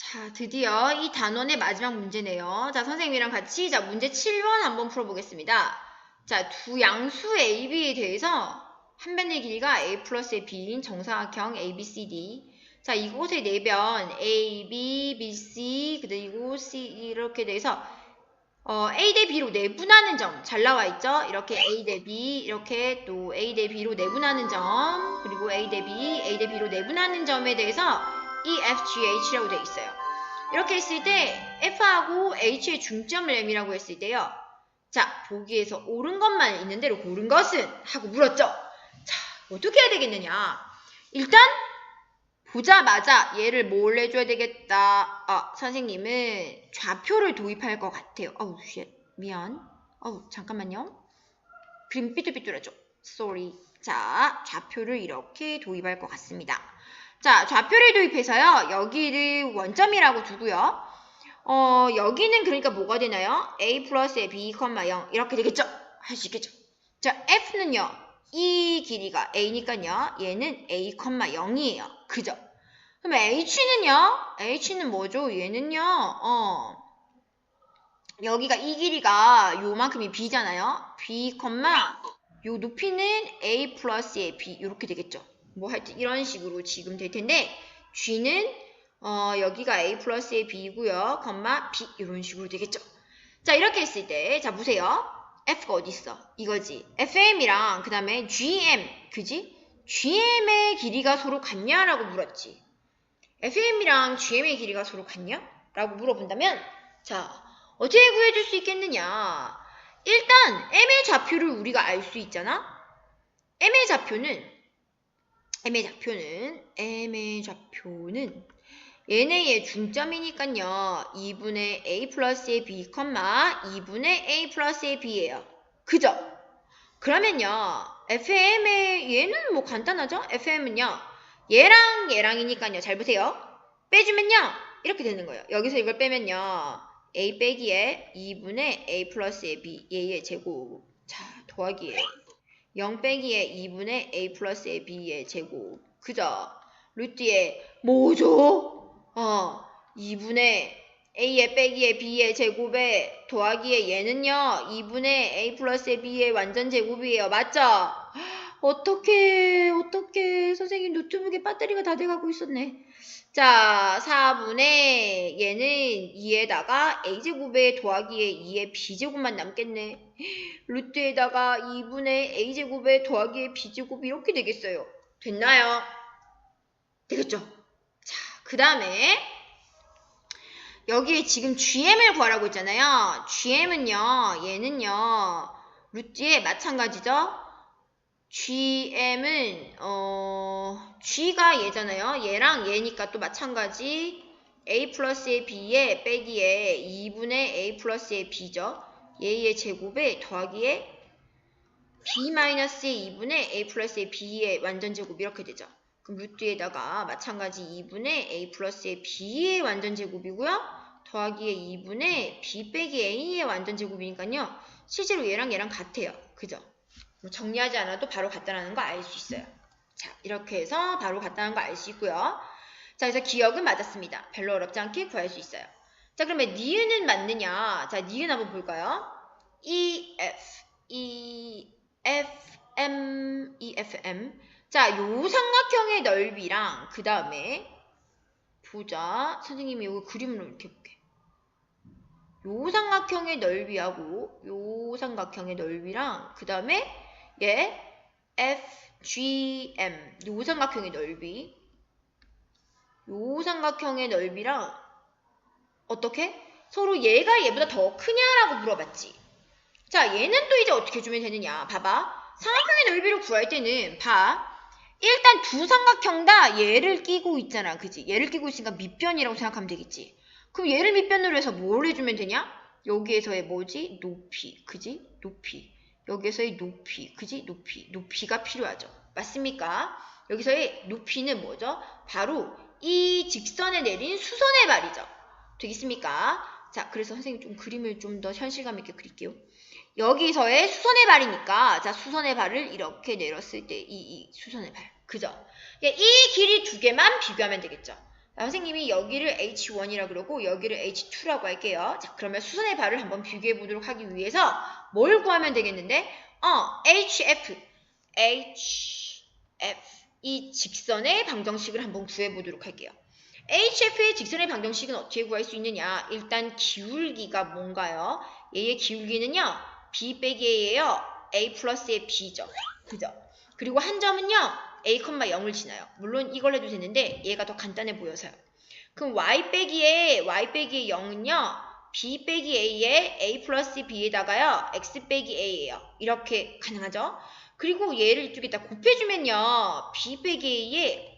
자, 드디어 이 단원의 마지막 문제네요. 자, 선생님이랑 같이 자, 문제 7번 한번 풀어보겠습니다. 자, 두 양수 A, B에 대해서 한 변의 길이가 A 플러스 B인 정사각형 A, B, C, D. 자, 이곳의 내변 A, B, B, C, 그리고 C 이렇게 돼서 어, A 대 B로 내분하는 점 잘 나와 있죠? 이렇게 A 대 B, 이렇게 또 A 대 B로 내분하는 점, 그리고 A 대 B, A 대 B로 내분하는 점에 대해서 E, F, G, H라고 되어 있어요. 이렇게 했을 때 F하고 H의 중점을 M이라고 했을 때요. 자, 보기에서 옳은 것만 있는 대로 고른 것은? 하고 물었죠. 자, 어떻게 해야 되겠느냐. 일단 보자마자 얘를 뭘 해줘야 되겠다. 아, 선생님은 좌표를 도입할 것 같아요. 어우, 쉣. 미안. 어우, 잠깐만요. 그림 삐뚤삐뚤하죠? sorry. 자, 좌표를 이렇게 도입할 것 같습니다. 자, 좌표를 도입해서요. 여기를 원점이라고 두고요. 어, 여기는 그러니까 뭐가 되나요? a 플러스 b, 0 이렇게 되겠죠? 할 수 있겠죠? 자, f는요. 이 길이가 a니까요. 얘는 a, 0이에요. 그죠? 그럼 h는요? h는 뭐죠? 얘는요. 어. 여기가 이 길이가 요만큼이 b잖아요. b, 요 높이는 a 플러스의 b 이렇게 되겠죠. 뭐 하여튼 이런 식으로 지금 될 텐데 g는 어, 여기가 a 플러스의 b이고요. 컴마 b 이런 식으로 되겠죠. 자 이렇게 했을 때 자 보세요. f가 어디 있어? 이거지. fm이랑 그 다음에 gm 그지? gm의 길이가 서로 같냐라고 물었지. fm이랑 gm의 길이가 서로 같냐? 라고 물어본다면 자 어떻게 구해줄 수 있겠느냐? 일단 m의 좌표를 우리가 알 수 있잖아. m의 좌표는 m의 좌표는 m의 좌표는 얘네의 중점이니까요. 2분의 a 플러스의 b, 2분의 a 플러스의 b예요. 그죠? 그러면요. fm의 얘는 뭐 간단하죠? fm은요. 얘랑 얘랑이니까요. 잘 보세요. 빼주면요. 이렇게 되는 거예요. 여기서 이걸 빼면요. a 빼기에 2분의 a 플러스의 b 얘의 제곱 자 더하기에 0 빼기에 2분의 a 플러스의 b의 제곱 그죠? 루트에 뭐죠? 어 2분의 a의 빼기에 b의 제곱에 더하기에 얘는요 2분의 a 플러스의 b의 완전 제곱이에요 맞죠? 어떻게 어떻게 선생님 노트북에 배터리가 다 돼가고 있었네. 자 4분의 얘는 2에다가 a제곱에 더하기에 2의 b제곱만 남겠네. 루트에다가 2분의 a제곱에 더하기에 b제곱 이렇게 되겠어요. 됐나요? 되겠죠? 자 그 다음에 여기에 지금 gm을 구하라고 했잖아요. Gm은요 얘는요 루트에 마찬가지죠 gm은 어 g가 얘잖아요. 얘랑 얘니까 또 마찬가지 a 플러스의 b에 빼기에 2분의 a 플러스의 b죠. 얘의 제곱에 더하기에 b 마이너스의 2분의 a 플러스의 b의 완전 제곱 이렇게 되죠. 그럼 루트에다가 마찬가지 2분의 a 플러스의 b의 완전 제곱이고요. 더하기에 2분의 b 빼기 a의 완전 제곱이니까요. 실제로 얘랑 얘랑 같아요. 그죠? 뭐 정리하지 않아도 바로 같다라는 거 알 수 있어요. 자, 이렇게 해서 바로 같다는 거 알 수 있고요. 자, 그래서 기억은 맞았습니다. 별로 어렵지 않게 구할 수 있어요. 자, 그러면 니은은 맞느냐? 자, 니은 한번 볼까요? E, F, E, F, M, E, F, M. 자, 요 삼각형의 넓이랑 그 다음에 보자. 선생님이 여기 그림으로 이렇게 볼게. 요 삼각형의 넓이하고 요 삼각형의 넓이랑 그 다음에 얘 FGM 요 삼각형의 넓이 요 삼각형의 넓이랑 어떻게? 서로 얘가 얘보다 더 크냐라고 물어봤지. 자, 얘는 또 이제 어떻게 주면 되느냐. 봐봐. 삼각형의 넓이를 구할 때는 봐. 일단 두 삼각형 다 얘를 끼고 있잖아. 그지? 얘를 끼고 있으니까 밑변이라고 생각하면 되겠지. 그럼 얘를 밑변으로 해서 뭘 해주면 되냐? 여기에서의 뭐지? 높이. 그지? 높이. 여기에서의 높이. 그지? 높이. 높이가 필요하죠. 맞습니까? 여기서의 높이는 뭐죠? 바로 이 직선에 내린 수선의 발이죠. 되겠습니까? 자, 그래서 선생님 좀 그림을 좀 더 현실감 있게 그릴게요. 여기서의 수선의 발이니까 자 수선의 발을 이렇게 내렸을 때 이 이 수선의 발 그죠? 이 길이 두 개만 비교하면 되겠죠. 선생님이 여기를 H1이라 그러고 여기를 H2라고 할게요. 자, 그러면 수선의 발을 한번 비교해 보도록 하기 위해서 뭘 구하면 되겠는데? 어, HF, HF 이 직선의 방정식을 한번 구해 보도록 할게요. HF의 직선의 방정식은 어떻게 구할 수 있느냐? 일단 기울기가 뭔가요? 얘의 기울기는요. B 빼기 A예요. A 플러스의 B죠. 그죠? 그리고 한 점은요. A, 0을 지나요. 물론 이걸 해도 되는데 얘가 더 간단해 보여서요. 그럼 Y 빼기에 Y 빼기의 0은요. B 빼기 A에 A 플러스 B에다가요. X 빼기 A예요. 이렇게 가능하죠? 그리고 얘를 이쪽에다 곱해주면요. B 빼기 A에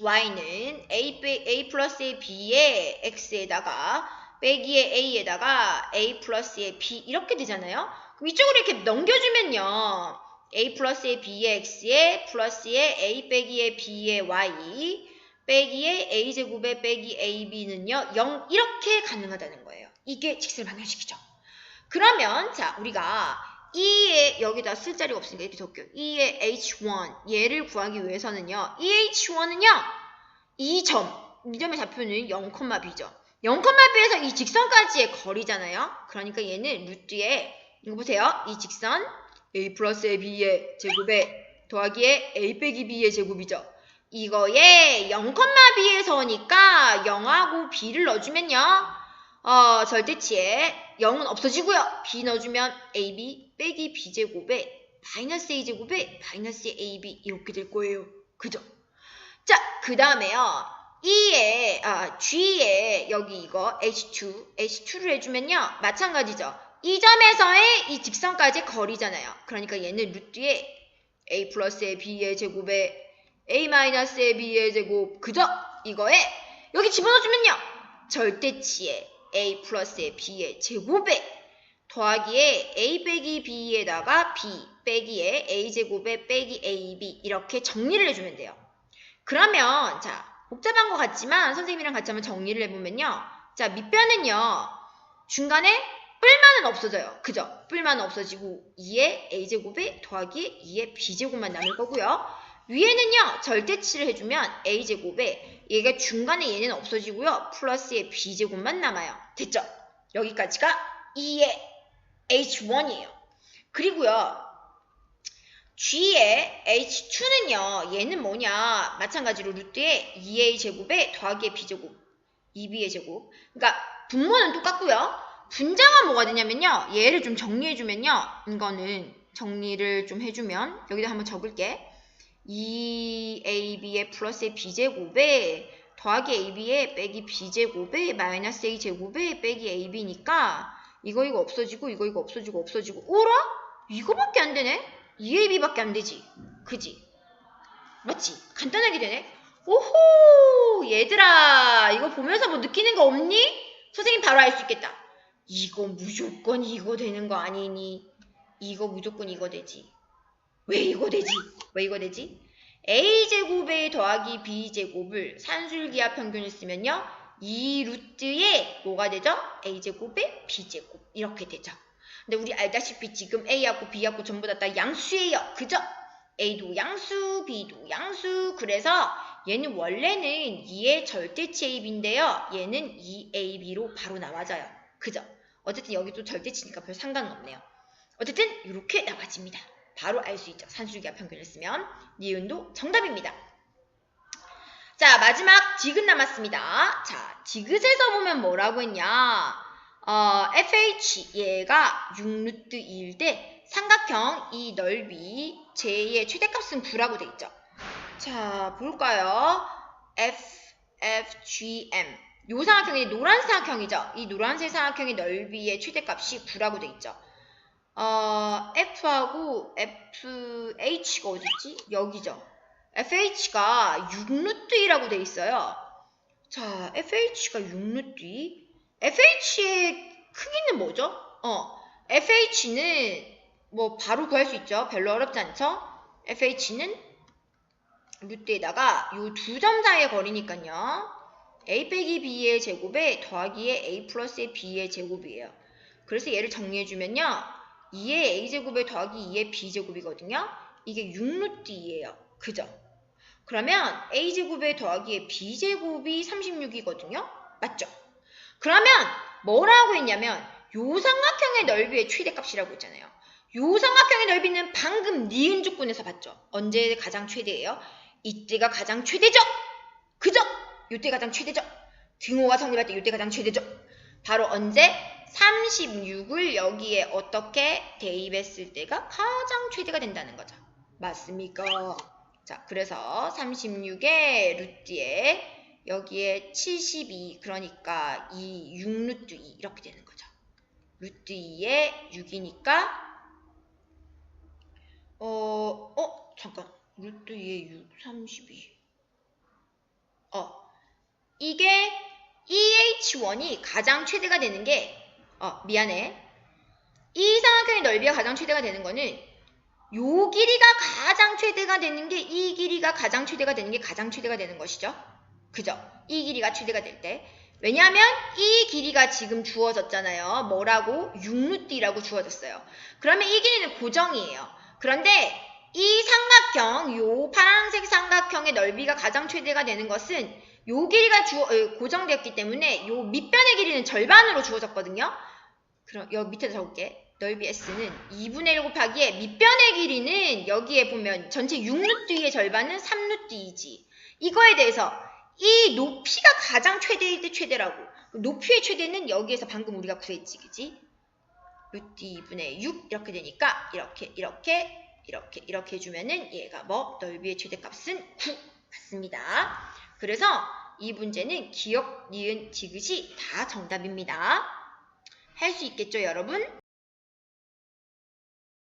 y는 a, 빼, a 플러스의 b에 x에다가 빼기의 a에다가 a 플러스의 b 이렇게 되잖아요. 그럼 이쪽으로 이렇게 넘겨주면요. A 플러스의 b의 x에 플러스의 a 빼기의 b의 y 빼기의 a제곱의 빼기 ab는요. 0 이렇게 가능하다는 거예요. 이게 직선 방정식이죠. 그러면 자 우리가 2에 여기다 쓸 자리가 없으니까 이렇게 적게요. 2의 h1 얘를 구하기 위해서는요. 이 h1은요. 이 점, 이 점의 좌표는 0,b죠. 0,b에서 이 직선까지의 거리잖아요. 그러니까 얘는 루트에 이거 보세요. 이 직선 a 플러스 b의 제곱에 더하기에 a 빼기 b의 제곱이죠. 이거에 0,b에서 오니까 0하고 b를 넣어주면요. 어, 절대치에 0은 없어지고요. b 넣어주면 ab 빼기 b제곱에 마이너스 a제곱에 마이너스 ab 이렇게 될 거예요. 그죠? 자, 그 다음에요. E에, 아, G에 여기 이거 H2, H2를 해주면요. 마찬가지죠. 이 점에서의 이 직선까지 거리잖아요. 그러니까 얘는 루트에 A 플러스의 B의 제곱에 A 마이너스의 B의 제곱, 그죠? 이거에 여기 집어넣어주면요. 절대치에 A 플러스의 B의 제곱에 더하기에 A 빼기 B에다가 B 빼기에 A 제곱에 빼기 AB 이렇게 정리를 해주면 돼요. 그러면 자 복잡한 것 같지만 선생님이랑 같이 한번 정리를 해보면요. 자 밑변은요. 중간에 뿔만은 없어져요. 그죠? 뿔만은 없어지고 2의 a제곱에 더하기 2의 b제곱만 남을 거고요. 위에는요. 절대치를 해주면 a제곱에 얘가 중간에 얘는 없어지고요. 플러스의 b제곱만 남아요. 됐죠? 여기까지가 2의 h1이에요. 그리고요. G의 H2는요. 얘는 뭐냐. 마찬가지로 루트에 2A 제곱에 더하기 B제곱 2B의 제곱. 그러니까 분모는 똑같고요. 분자가 뭐가 되냐면요. 얘를 좀 정리해주면요. 이거는 정리를 좀 해주면 여기다 한번 적을게. 2AB의 플러스 B제곱에 더하기 AB에 빼기 B제곱에 마이너스 A제곱에 빼기 AB니까 이거 이거 없어지고 이거 이거 없어지고 없어지고 오라? 이거밖에 안 되네? 2AB밖에 안 되지. 그지? 맞지? 간단하게 되네? 오호! 얘들아, 이거 보면서 뭐 느끼는 거 없니? 선생님 바로 알 수 있겠다. 이거 무조건 이거 되는 거 아니니? 이거 무조건 이거 되지. 왜 이거 되지? 왜 이거 되지? A제곱에 더하기 B제곱을 산술기하 평균을 쓰면요. 이 루트에 뭐가 되죠? A제곱에 B제곱. 이렇게 되죠. 근데 우리 알다시피 지금 A하고 B하고 전부 다, 다 양수예요. 그죠? A도 양수, B도 양수. 그래서 얘는 원래는 2의 절대치 AB인데요. 얘는 2AB로 바로 나와져요. 그죠? 어쨌든 여기도 절대치니까 별 상관은 없네요. 어쨌든 이렇게 나와집니다. 바로 알 수 있죠. 산술기하 평균을 쓰면 니은도 정답입니다. 자 마지막 디귿 남았습니다. 자 디귿에서 보면 뭐라고 했냐 어, FH 얘가 6루트 2일 때 삼각형 이 넓이 J의 최대값은 9라고 돼 있죠. 자, 볼까요? F, F, G, M. 요 삼각형이 노란 삼각형이죠. 이 노란색 삼각형의 넓이의 최대값이 9라고 돼 있죠. 어, F하고 F, H가 어디있지? 여기죠. FH가 6루트 2라고 돼 있어요. 자, FH가 6루트 2. FH의 크기는 뭐죠? 어, FH는 뭐 바로 구할 수 있죠. 별로 어렵지 않죠? FH는 루트에다가 요 두 점 사이의 거리니까요. A 빼기 B의 제곱에 더하기에 A 플러스의 B의 제곱이에요. 그래서 얘를 정리해주면요. 2의 A제곱에 더하기 2의 B제곱이거든요. 이게 6루트 2예요. 그죠? 그러면 a제곱에 더하기에 b제곱이 36이거든요. 맞죠? 그러면 뭐라고 했냐면 요 삼각형의 넓이의 최대값이라고 했잖아요. 요 삼각형의 넓이는 방금 니은 조건에서 봤죠. 언제 가장 최대예요? 이때가 가장 최대죠. 그죠? 요때 가장 최대죠. 등호가 성립할 때 요때 가장 최대죠. 바로 언제? 36을 여기에 어떻게 대입했을 때가 가장 최대가 된다는 거죠. 맞습니까? 자, 그래서 36의 루트에 여기에 72 그러니까 2, 6루트 2 이렇게 되는 거죠. 루트 2에 6이니까 어, 어, 잠깐. 루트 2에 6, 32. 어, 이게 EH1이 가장 최대가 되는 게, 어, 미안해. 이 삼각형의 넓이가 가장 최대가 되는 거는 요 길이가 가장 최대가 되는 게 이 길이가 가장 최대가 되는 게 가장 최대가 되는 것이죠. 그죠? 이 길이가 최대가 될 때. 왜냐하면 이 길이가 지금 주어졌잖아요. 뭐라고? 6루트라고 주어졌어요. 그러면 이 길이는 고정이에요. 그런데 이 삼각형, 요 파란색 삼각형의 넓이가 가장 최대가 되는 것은 요 길이가 주어, 어, 고정되었기 때문에 요 밑변의 길이는 절반으로 주어졌거든요. 그럼 여기 밑에 적을게. 넓이 S는 2분의 1 곱하기에 밑변의 길이는 여기에 보면 전체 6루트의 절반은 3루트 2지. 이거에 대해서 이 높이가 가장 최대일 때 최대라고. 높이의 최대는 여기에서 방금 우리가 구했지, 그지? 루트 2분의 6 이렇게 되니까 이렇게 이렇게 이렇게 이렇게 해주면은 얘가 뭐 넓이의 최대값은 9 맞습니다. 그래서 이 문제는 기억, 니은, 지그시 다 정답입니다. 할 수 있겠죠, 여러분?